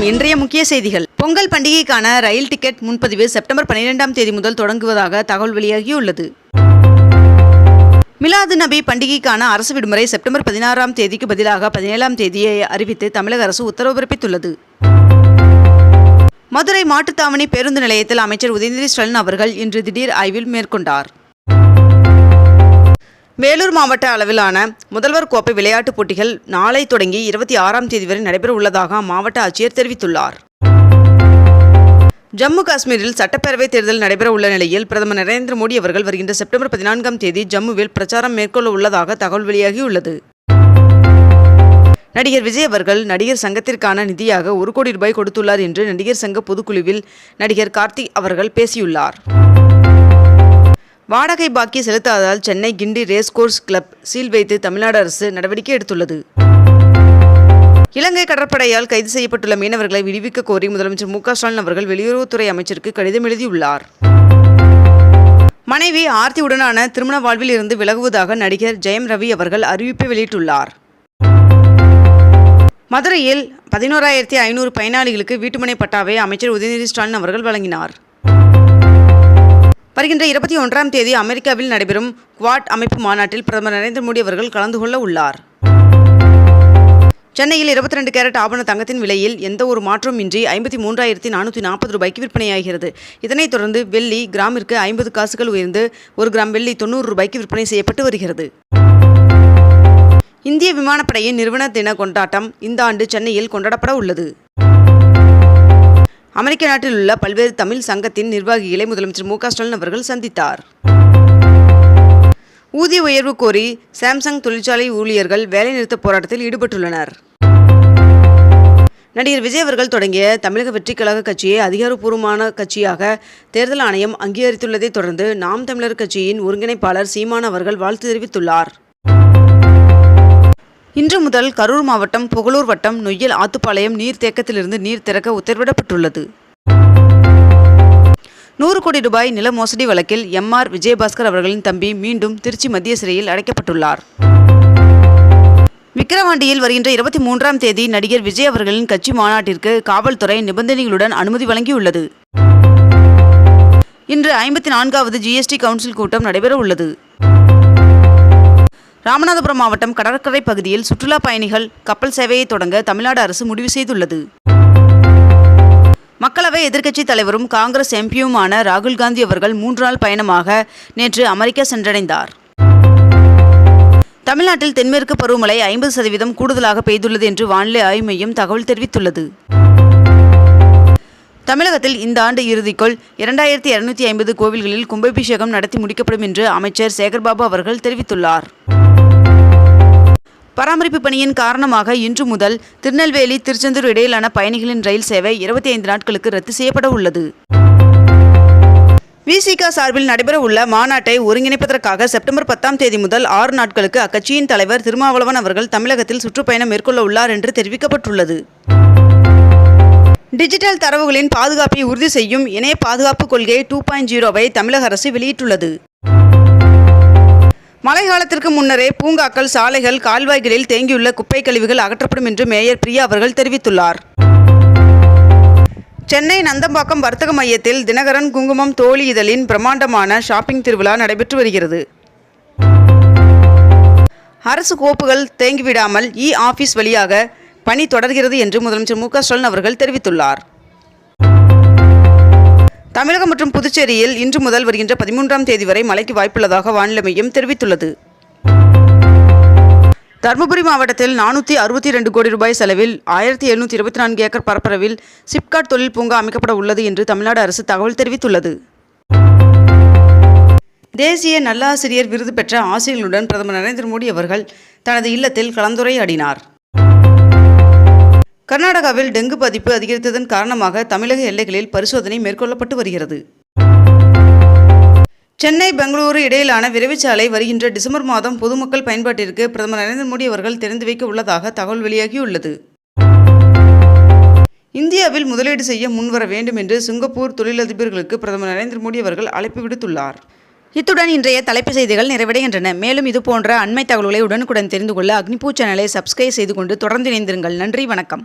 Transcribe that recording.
வணக்கம். இன்றைய முக்கிய செய்திகள். பொங்கல் பண்டிகைக்கான ரயில் டிக்கெட் முன்பதிவு செப்டம்பர் பன்னிரெண்டாம் தேதி முதல் தொடங்குவதாக தகவல் வெளியாகியுள்ளது. மிலாது நபி பண்டிகைக்கான அரசு விடுமுறை செப்டம்பர் பதினாறாம் தேதிக்கு பதிலாக பதினேழாம் தேதியை அறிவித்து தமிழக அரசு உத்தரவு பிறப்பித்துள்ளது. மதுரை மாட்டுத்தாவணி பேருந்து நிலையத்தில் அமைச்சர் உதயநிதி ஸ்டாலின் அவர்கள் இன்று திடீர் ஆய்வில் மேற்கொண்டார். வேலூர் மாவட்ட அளவிலான முதல்வர் கோப்பை விளையாட்டுப் போட்டிகள் நாளை தொடங்கி இருபத்தி ஆறாம் தேதி வரை நடைபெற உள்ளதாக மாவட்ட ஆட்சியர் தெரிவித்துள்ளார். ஜம்மு காஷ்மீரில் சட்டப்பேரவை தேர்தல் நடைபெற உள்ள நிலையில் பிரதமர் நரேந்திர மோடி அவர்கள் வருகின்ற செப்டம்பர் பதினான்காம் தேதி ஜம்முவில் பிரச்சாரம் மேற்கொள்ள உள்ளதாக தகவல் வெளியாகியுள்ளது. நடிகர் விஜய் அவர்கள் நடிகர் சங்கத்திற்கான நிதியாக ஒரு கோடி ரூபாய் கொடுத்துள்ளார் என்று நடிகர் சங்க பொதுக்குழுவில் நடிகர் கார்த்திக் அவர்கள் பேசியுள்ளார். வாடகை பாக்கி செலுத்தாததால் Chennai Guindy race course club seal வைத்து தமிழ்நாடு அரசு நடவடிக்கை எடுத்துள்ளது. இலங்கை கடற்படையால் கைது செய்யப்பட்டுள்ள மீனவர்களை விடுவிக்க கோரி முதலமைச்சர் மு ஸ்டாலின் அவர்கள் வெளியுறவுத்துறை அமைச்சருக்கு கடிதம் எழுதியுள்ளார். மனைவி ஆர்த்தியுடனான திருமண வாழ்வில் இருந்து விலகுவதாக நடிகர் ஜெயம் ரவி அவர்கள் அறிவிப்பை வெளியிட்டுள்ளார். மதுரையில் பதினோராயிரத்தி ஐநூறு பயனாளிகளுக்கு வீட்டுமனை பட்டாவை அமைச்சர் உதயநிதி ஸ்டாலின் அவர்கள் வழங்கினார். வருகின்ற இருபத்தி ஒன்றாம் தேதி அமெரிக்காவில் நடைபெறும் குவாட் அமைப்பு மாநாட்டில் பிரதமர் நரேந்திர மோடி அவர்கள் கலந்து கொள்ள உள்ளார். சென்னையில் இருபத்தி ரெண்டு கேரட் ஆபண தங்கத்தின் விலையில் எந்த ஒரு மாற்றமும் இன்றி ஐம்பத்தி மூன்றாயிரத்தி நானூற்றி நாற்பது ரூபாய்க்கு விற்பனையாகிறது. இதனைத் தொடர்ந்து வெள்ளி கிராமிற்கு ஐம்பது காசுகள் உயர்ந்து ஒரு கிராம் வெள்ளி தொண்ணூறு ரூபாய்க்கு விற்பனை செய்யப்பட்டு வருகிறது. இந்திய விமானப்படையின் நிறுவன தின கொண்டாட்டம் இந்த ஆண்டு சென்னையில் கொண்டாடப்பட உள்ளது. அமெரிக்க நாட்டில் உள்ள பல்வேறு தமிழ் சங்கத்தின் நிர்வாகிகளை முதலமைச்சர் மு ஸ்டாலின் அவர்கள் சந்தித்தார். ஊதிய உயர்வு கோரி சாம்சங் தொழிற்சாலை ஊழியர்கள் வேலைநிறுத்த போராட்டத்தில் ஈடுபட்டுள்ளனர். நடிகர் விஜய் அவர்கள் தொடங்கிய தமிழக வெற்றிக் கழக கட்சியை அதிகாரப்பூர்வமான கட்சியாக தேர்தல் ஆணையம் அங்கீகரித்துள்ளதைத் தொடர்ந்து நாம் தமிழர் கட்சியின் ஒருங்கிணைப்பாளர் சீமான் அவர்கள் வாழ்த்து தெரிவித்துள்ளார். இன்று முதல் கரூர் மாவட்டம் புகழூர் வட்டம் நொய்யல் ஆத்துப்பாளையம் நீர்த்தேக்கத்திலிருந்து நீர் திறக்க உத்தரவிடப்பட்டுள்ளது. நூறு கோடி ரூபாய் நில மோசடி வழக்கில் எம் ஆர் விஜயபாஸ்கர் அவர்களின் தம்பி மீண்டும் திருச்சி மத்திய சிறையில் அடைக்கப்பட்டுள்ளார். விக்கிரவாண்டியில் வருகின்ற இருபத்தி மூன்றாம் தேதி நடிகர் விஜய் அவர்களின் கட்சி மாநாட்டிற்கு காவல்துறை நிபந்தனைகளுடன் அனுமதி வழங்கியுள்ளது. இன்று ஐம்பத்தி நான்காவது ஜிஎஸ்டி கவுன்சில் கூட்டம் நடைபெற உள்ளது ராமநாதபுரம் மாவட்டம் கடற்கரை பகுதியில் சுற்றுலா பயணிகள் கப்பல் சேவையை தொடங்க தமிழ்நாடு அரசு முடிவு செய்துள்ளது. மக்களவை எதிர்க்கட்சித் தலைவரும் காங்கிரஸ் எம்பியுமான ராகுல் காந்தி அவர்கள் மூன்று நாள் பயணமாக நேற்று அமெரிக்கா சென்றடைந்தார். தமிழ்நாட்டில் தென்மேற்கு பருவமழை ஐம்பது சதவீதம் கூடுதலாக பெய்துள்ளது என்று வானிலை ஆய்வு மையம் தகவல் தெரிவித்துள்ளது. தமிழகத்தில் இந்த ஆண்டு இறுதிக்குள் இரண்டாயிரத்தி இருநூத்தி ஐம்பது கோவில்களில் கும்பாபிஷேகம் நடத்தி முடிக்கப்படும் என்று அமைச்சர் சேகர்பாபு அவர்கள் தெரிவித்துள்ளார். பராமரிப்பு பணியின் காரணமாக இன்று முதல் திருநெல்வேலி திருச்செந்தூர் இடையிலான பயணிகளின் ரயில் சேவை இருபத்தி ஐந்து நாட்களுக்கு ரத்து செய்யப்பட உள்ளது. விசிக சார்பில் நடைபெறவுள்ள மாநாட்டை ஒருங்கிணைப்பதற்காக செப்டம்பர் பத்தாம் தேதி முதல் ஆறு நாட்களுக்கு அக்கட்சியின் தலைவர் திருமாவளவன் அவர்கள் தமிழகத்தில் சுற்றுப்பயணம் மேற்கொள்ள உள்ளார் என்று தெரிவிக்கப்பட்டுள்ளது. டிஜிட்டல் தரவுகளின் பாதுகாப்பை உறுதி செய்யும் இணைய பாதுகாப்பு கொள்கை டூ பாயிண்ட் ஜீரோவை தமிழக அரசு வெளியிட்டுள்ளது. மழை காலத்திற்கு முன்னரே பூங்காக்கள் சாலைகள் கால்வாய்களில் தேங்கியுள்ள குப்பை கழிவுகள் அகற்றப்படும் என்று மேயர் பிரியா அவர்கள் தெரிவித்துள்ளார். சென்னை நந்தம்பாக்கம் வர்த்தக மையத்தில் தினகரன் குங்குமம் தோழி இதழின் பிரம்மாண்டமான ஷாப்பிங் திருவிழா நடைபெற்று வருகிறது. அரசு கோப்புகள் தேங்கிவிடாமல் இ ஆபீஸ் வழியாக பணி தொடர்கிறது என்று முதலமைச்சர் மு க ஸ்டாலின் அவர்கள் தெரிவித்துள்ளார். தமிழகம் மற்றும் புதுச்சேரியில் இன்று முதல் வருகின்ற பதிமூன்றாம் தேதி வரை மழைக்கு வாய்ப்புள்ளதாக வானிலை மையம் தெரிவித்துள்ளது. தருமபுரி மாவட்டத்தில் நானூற்றி அறுபத்தி ரெண்டு கோடி ரூபாய் செலவில் ஆயிரத்தி எழுநூற்றி இருபத்தி நான்கு ஏக்கர் பரப்பளவில் சிப்காட் தொழில் பூங்கா அமைக்கப்பட உள்ளது என்று தமிழ்நாடு அரசு தகவல் தெரிவித்துள்ளது. தேசிய நல்லாசிரியர் விருது பெற்ற ஆசிரியர்களுடன் பிரதமர் நரேந்திர மோடி அவர்கள் தனது இல்லத்தில் கலந்துரையாடினார். கர்நாடகாவில் டெங்கு பாதிப்பு அதிகரித்ததன் காரணமாக தமிழக எல்லைகளில் பரிசோதனை மேற்கொள்ளப்பட்டு வருகிறது. சென்னை பெங்களூரு இடையிலான விரைவுச்சாலை வருகின்ற டிசம்பர் மாதம் பொதுமக்கள் பயன்பாட்டிற்கு பிரதமர் நரேந்திர மோடி அவர்கள் திறந்து வைக்க உள்ளதாக தகவல் வெளியாகியுள்ளது. இந்தியாவில் முதலீடு செய்ய முன்வர வேண்டும் என்று சிங்கப்பூர் தொழிலதிபர்களுக்கு பிரதமர் நரேந்திர மோடி அவர்கள் அழைப்பு விடுத்துள்ளார். இத்துடன் இன்றைய தலைப்பு செய்திகள் நிறைவடைகின்றன. மேலும் இதுபோன்ற அண்மை தகவல்களை உடனுக்குடன் தெரிந்து கொள்ள அக்னிபூ சேனலை சப்ஸ்கிரைப் செய்து கொண்டு தொடர்ந்து இணைந்திருங்கள். நன்றி வணக்கம்.